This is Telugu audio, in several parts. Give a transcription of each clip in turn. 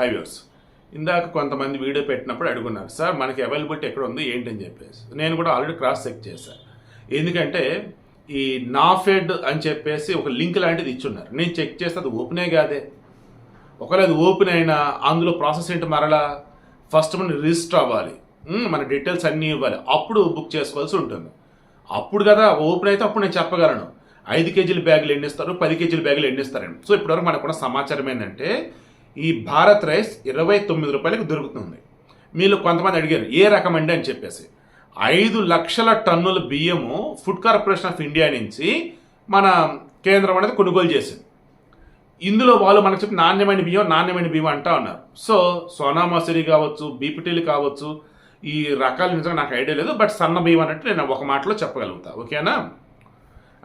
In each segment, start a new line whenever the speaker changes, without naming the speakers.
హైవేస్ ఇందాక కొంతమంది వీడియో పెట్టినప్పుడు అడుగున్నారు సార్ మనకి అవైలబిలిటీ ఎక్కడ ఉంది? ఏంటని చెప్పేసి. నేను కూడా ఆల్రెడీ క్రాస్ చెక్ చేశాను ఎందుకంటే ఈ నాఫెడ్ అని చెప్పేసి ఒక లింక్ లాంటిది ఇచ్చున్నారు. నేను చెక్ చేస్తే అది ఓపెనే కాదే. ఒకవేళ అది ఓపెన్ అయినా అందులో ప్రాసెస్ ఏంటి మరలా? ఫస్ట్ మనం రిజిస్టర్ అవ్వాలి. మన డీటెయిల్స్ అన్నీ ఇవ్వాలి. అప్పుడు బుక్ చేసుకోవాల్సి ఉంటుంది. అప్పుడు కదా ఓపెన్ అయితే అప్పుడు నేను చెప్పగలను. ఐదు కేజీల బ్యాగులు ఎన్నిస్తారు పది కేజీల బ్యాగులు ఎన్నిస్తారండి సో ఇప్పటివరకు మనకున్న సమాచారం ఏంటంటే ఈ భారత్ రైస్ ఇరవై తొమ్మిది రూపాయలకు దొరుకుతుంది. మీరు కొంతమంది అడిగారు ఏ రకం అండి అని చెప్పేసి. ఐదు లక్షల టన్నుల బియ్యము ఫుడ్ కార్పొరేషన్ ఆఫ్ ఇండియా నుంచి మన కేంద్రం అనేది కొనుగోలు చేసింది. ఇందులో వాళ్ళు మనకు చెప్పి నాణ్యమైన బియ్యం నాణ్యమైన బియ్యం అంటా ఉన్నారు. సో సోనా మసూరి కావచ్చు బీపీటీలు కావచ్చు ఈ రకాలు నిజంగా నాకు ఐడియా లేదు బట్ సన్న బియ్యం అన్నట్టు నేను ఒక మాటలో చెప్పగలుగుతా. ఓకేనా?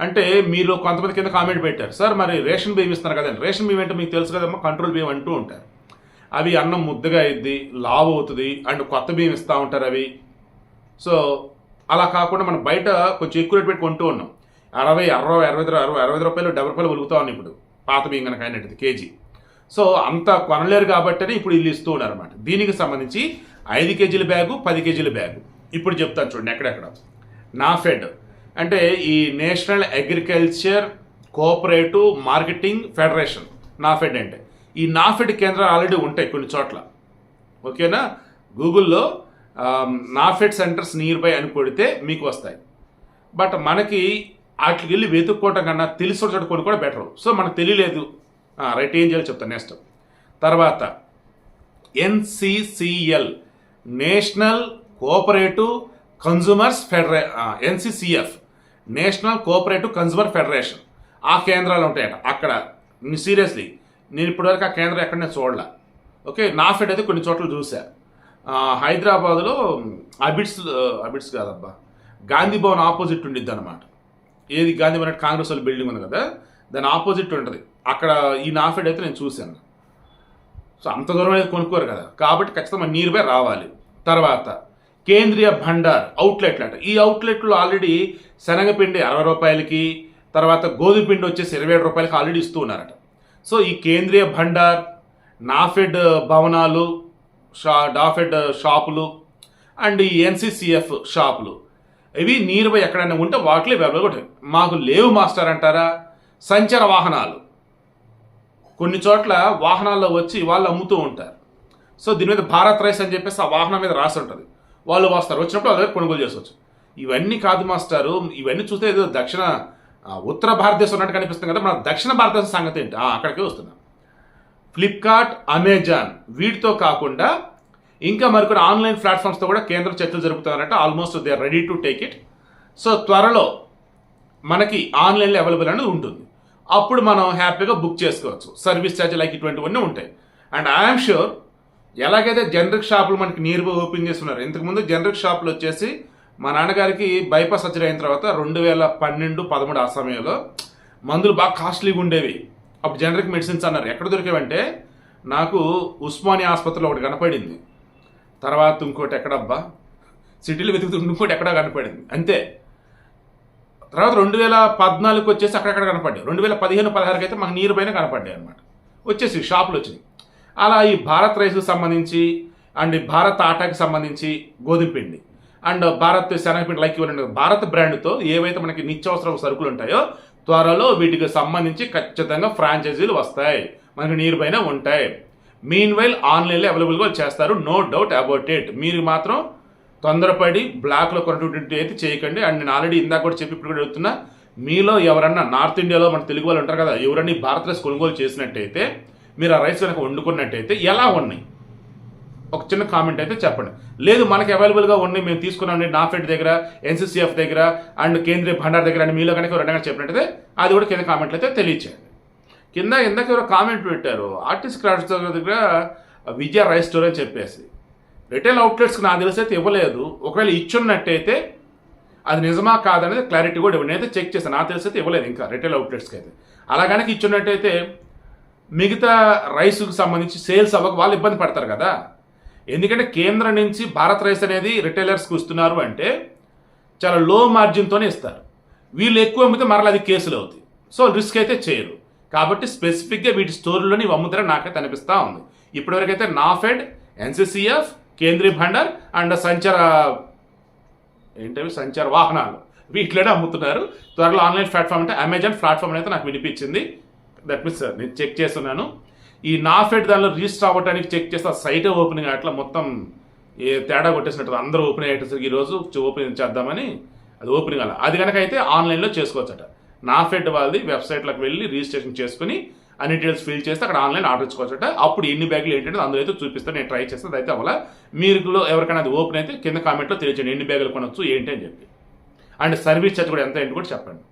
అంటే మీరు కొంతమంది కింద కామెంట్ పెట్టారు. సార్ మరి రేషన్ బియ్యం ఇస్తున్నారు కదండి. రేషన్ బియ్యం అంటే మీకు తెలుసు కదమ్మా కంట్రోల్ బియ్యం అంటూ ఉంటారు. అవి అన్నం ముద్దగా అయింది లావ్ అవుతుంది అండ్ కొత్త బియ్యం ఇస్తూ ఉంటారు అవి. సో అలా కాకుండా మనం బయట కొంచెం ఎక్కువ రేట్ పెట్టి కొంటూ ఉన్నాం. అరవై అరవై అరవై అరవై అరవై ఐదు రూపాయలు డెబ్బై రూపాయలు వెలుగుతా ఉన్నాయి ఇప్పుడు. పాత బియ్యం కనుక అయినట్టు కేజీ. సో అంత కొనలేరు కాబట్టి ఇప్పుడు వీళ్ళు ఇస్తూ ఉన్నారు అనమాట దీనికి సంబంధించి ఐదు కేజీల బ్యాగు పది కేజీల బ్యాగు. ఇప్పుడు చెప్తాను చూడండి ఎక్కడెక్కడ. నా ఫెడ్. అంటే ఈ national agriculture cooperative marketing federation NAFED అంటే. ఈ నాఫెడ్ కేంద్రాలు ఆల్రెడీ ఉంటాయి కొన్ని చోట్ల. ఓకేనా? గూగుల్లో నాఫెడ్ సెంటర్స్ నియర్ బై అని కొడితే మీకు వస్తాయి. బట్ మనకి వాటికి వెళ్ళి వెతుక్కోవటం కన్నా తెలిసి చోట కొన్ని కూడా బెటర్. సో మనకు తెలియలేదు. రైట్ ఏం చేయాలో చెప్తాను నెక్స్ట్ తర్వాత NCCL national cooperative consumers ఫెడరే NCCF national cooperative consumer federation ఆ కేంద్రాలు ఉంటాయట. అక్కడ సీరియస్లీ నేను ఇప్పటివరకు ఆ కేంద్రం ఎక్కడ నేను చూడలే. ఓకే నా ఫెడ్ అయితే కొన్ని చోట్ల చూసా. హైదరాబాద్లో అబిడ్స్ అబిడ్స్ కాదబ్బా గాంధీ భవన్ ఆపోజిట్ ఉండిద్ది అనమాట ఏది గాంధీ భవన్ అంటే కాంగ్రెస్ వాళ్ళ బిల్డింగ్ ఉంది కదా దాని ఆపోజిట్ ఉంటుంది. అక్కడ ఈ నాఫెడ్ అయితే నేను చూశాను. సో అంత దూరం అయితే కొనుక్కోరు కదా. కాబట్టి ఖచ్చితంగా నియర్ బై రావాలి. తర్వాత కేంద్రీయ భండార్ అవుట్లెట్లు అంట ఈ అవుట్లెట్లు ఆల్రెడీ శనగపిండి అరవై రూపాయలకి తర్వాత గోధుమ పిండి వచ్చేసి ఇరవై ఏడు రూపాయలకి ఆల్రెడీ ఇస్తూ ఉన్నారట. సో ఈ కేంద్రీయ భండార్ నాఫెడ్ భవనాలు షా డాఫెడ్ షాపులు అండ్ ఈ ఎన్సిసిఎఫ్ షాపులు ఇవి నియర్ బై ఎక్కడైనా ఉంటే వాటిలో అవైలబుల్గా ఉంటాయి. మాకు లేవు మాస్టర్ అంటారా? సంచార వాహనాలు. కొన్ని చోట్ల వాహనాల్లో వచ్చి వాళ్ళు అమ్ముతూ ఉంటారు. సో దీని మీద భారత్ రైస్ అని చెప్పేసి ఆ వాహనం మీద రాసి ఉంటుంది. వాళ్ళు వస్తారు వచ్చినప్పుడు వాళ్ళ దగ్గర కొనుగోలు చేసుకోవచ్చు. ఇవన్నీ కాదు మాస్టారు ఇవన్నీ చూస్తే ఏదో దక్షిణ ఉత్తర భారతదేశం ఉన్నట్టు కనిపిస్తుంది కదా మన దక్షిణ భారతదేశం సంగతి ఏంటి? అక్కడికే వస్తున్నాం. ఫ్లిప్కార్ట్ అమెజాన్ వీటితో కాకుండా ఇంకా మరికొన్ని ఆన్లైన్ ప్లాట్ఫామ్స్తో కూడా కేంద్ర చర్చలు జరుపుతున్నారంటే. Almost they are ready to take it so త్వరలో మనకి ఆన్లైన్లో అవైలబుల్ అనేది ఉంటుంది. అప్పుడు మనం హ్యాపీగా బుక్ చేసుకోవచ్చు. సర్వీస్ ఛార్జ్ లైక్ ఇటువంటివన్నీ ఉంటాయి. అండ్ ఐఎమ్ షూర్ ఎలాగైతే జనరిక్ షాపులు మనకి నీరు ఓపెన్ చేస్తున్నారు ఇంతకుముందు జనరిక్ షాపులు వచ్చేసి మా నాన్నగారికి బైపాస్ సర్జరీ అయిన తర్వాత రెండు వేల పన్నెండు పదమూడు ఆ సమయంలో మందులు బాగా కాస్ట్లీగా ఉండేవి. అప్పుడు జనరిక్ మెడిసిన్స్ అన్నారు ఎక్కడ దొరికేవంటే నాకు ఉస్మానియా ఆసుపత్రిలో ఒకటి కనపడింది. తర్వాత ఇంకోటి ఎక్కడబ్బా? సిటీలో వెతుకుతుంటే ఇంకోటి ఎక్కడ కనపడింది. అంతే. తర్వాత రెండు వేల పద్నాలుగుకి వచ్చేసి అక్కడక్కడ కనపడ్డాయి. రెండు వేల పదిహేను పదహారుకి అయితే మాకు నీరు పైన కనపడ్డాయి అనమాట వచ్చేసి షాపులు వచ్చినాయి. అలా ఈ భారత్ రైస్కి సంబంధించి అండ్ భారత్ ఆటాకి సంబంధించి గోధుమ పిండి. అండ్ భారత్ శనగపిండి లైక్ ఇవ్వండి భారత్ బ్రాండ్తో ఏవైతే మనకి నిత్యావసర సరుకులు ఉంటాయో త్వరలో వీటికి సంబంధించి ఖచ్చితంగా ఫ్రాంచైజీలు వస్తాయి. మనకి నీరు పైన ఉంటాయి. మీన్ వైల్ ఆన్లైన్లో అవైలబుల్గా చేస్తారు. నో డౌట్ అబౌట్ ఇట్ మీరు మాత్రం తొందరపడి బ్లాక్లో కొన్నటువంటి అయితే చేయకండి. అండ్ నేను ఆల్రెడీ ఇందాక కూడా చెప్పి ఇప్పుడు కూడా చెప్తున్నా మీలో ఎవరన్నా నార్త్ ఇండియాలో మన తెలుగు వాళ్ళు ఉంటారు కదా ఎవరన్నా ఈ రైస్ కొనుగోలు చేసినట్టయితే మీరు ఆ రైస్ కనుక వండుకున్నట్టయితే ఎలా ఉన్నాయి? ఒక చిన్న కామెంట్ అయితే చెప్పండి. లేదు మనకి అవైలబుల్గా ఉన్నాయి మేము తీసుకున్నాం నాఫెడ్ దగ్గర ఎన్సీసీఎఫ్ దగ్గర అండ్ కేంద్రీయ భండార్ దగ్గర అండ్ మీలో కనుక ఎవరైనా చెప్పినట్టయితే అది కూడా కింద కామెంట్లు అయితే తెలియచేయండి. కింద ఇందాక ఎవరో కామెంట్ పెట్టారు ఆర్టిస్ట్ క్రాఫ్ట్స్ దగ్గర విజయ రైస్ స్టోర్ అని చెప్పేసి. రిటైల్ అవుట్లెట్స్కి నాకు తెలిసి అయితే ఇవ్వలేదు. ఒకవేళ ఇచ్చున్నట్టయితే అది నిజమా కాదనేది క్లారిటీ కూడా ఇవ్వండి అయితే చెక్ చేస్తాను నాకు తెలిసి అయితే ఇవ్వలేదు ఇంకా రిటైల్ అవుట్లెట్స్కి అయితే. అలా కనుక ఇచ్చున్నట్టయితే మిగతా రైస్కు సంబంధించి సేల్స్ అవ్వక వాళ్ళు ఇబ్బంది పడతారు కదా. ఎందుకంటే కేంద్రం నుంచి భారత్ రైస్ అనేది రిటైలర్స్కి ఇస్తున్నారు అంటే చాలా లో మార్జిన్తోనే ఇస్తారు. వీళ్ళు ఎక్కువ అమ్మితే మరలా అది కేసులు అవుతాయి. సో రిస్క్ అయితే చేయరు. కాబట్టి స్పెసిఫిక్గా వీటి స్టోర్లోనే ఇవి అమ్ముతారని నాకైతే అనిపిస్తూ ఉంది. ఇప్పటివరకైతే నాఫెడ్ ఎన్సిసిఎఫ్ కేంద్రీయ భండార్ అండ్ సంచార ఏంటవి? సంచార వాహనాలు. వీటిలోనే అమ్ముతున్నారు. త్వరలో ఆన్లైన్ ప్లాట్ఫామ్ అంటే అమెజాన్ ప్లాట్ఫామ్ అయితే నాకు వినిపించింది. దట్ మీన్స్ uh, నేను చెక్ చేస్తున్నాను. ఈ నాఫెడ్ దానిలో రిజిస్టర్ అవ్వడానికి చెక్ చేస్తే. సైట్ ఓపెనింగ్ అట్లా మొత్తం ఏ తేడా కొట్టేసినట్టు అందరూ ఓపెన్ అయ్యేసరికి ఈరోజు ఓపెన్ చేద్దామని అది ఓపెనింగ్ అలా. అది కనుక అయితే ఆన్లైన్లో చేసుకోవచ్చట. నాఫెడ్ వాళ్ళది వెబ్సైట్లోకి వెళ్ళి రిజిస్ట్రేషన్ చేసుకుని అన్ని డీటెయిల్స్ ఫిల్ చేస్తే అక్కడ ఆన్లైన్ ఆర్డర్ ఇచ్చుకోవచ్చట. అప్పుడు ఎన్ని బ్యాగులు ఏంటంటే అందులో అయితే చూపిస్తాను నేను ట్రై చేస్తే. అయితే అవ్వాల. మీరు ఎవరికైనా అది ఓపెన్ అయితే కింద కామెంట్లో తెలియచేయండి. ఎన్ని బ్యాగులు కొనొచ్చు ఏంటి అని చెప్పి. అండ్ సర్వీస్ ఛార్జ్ కూడా ఎంత ఏంటి కూడా చెప్పండి.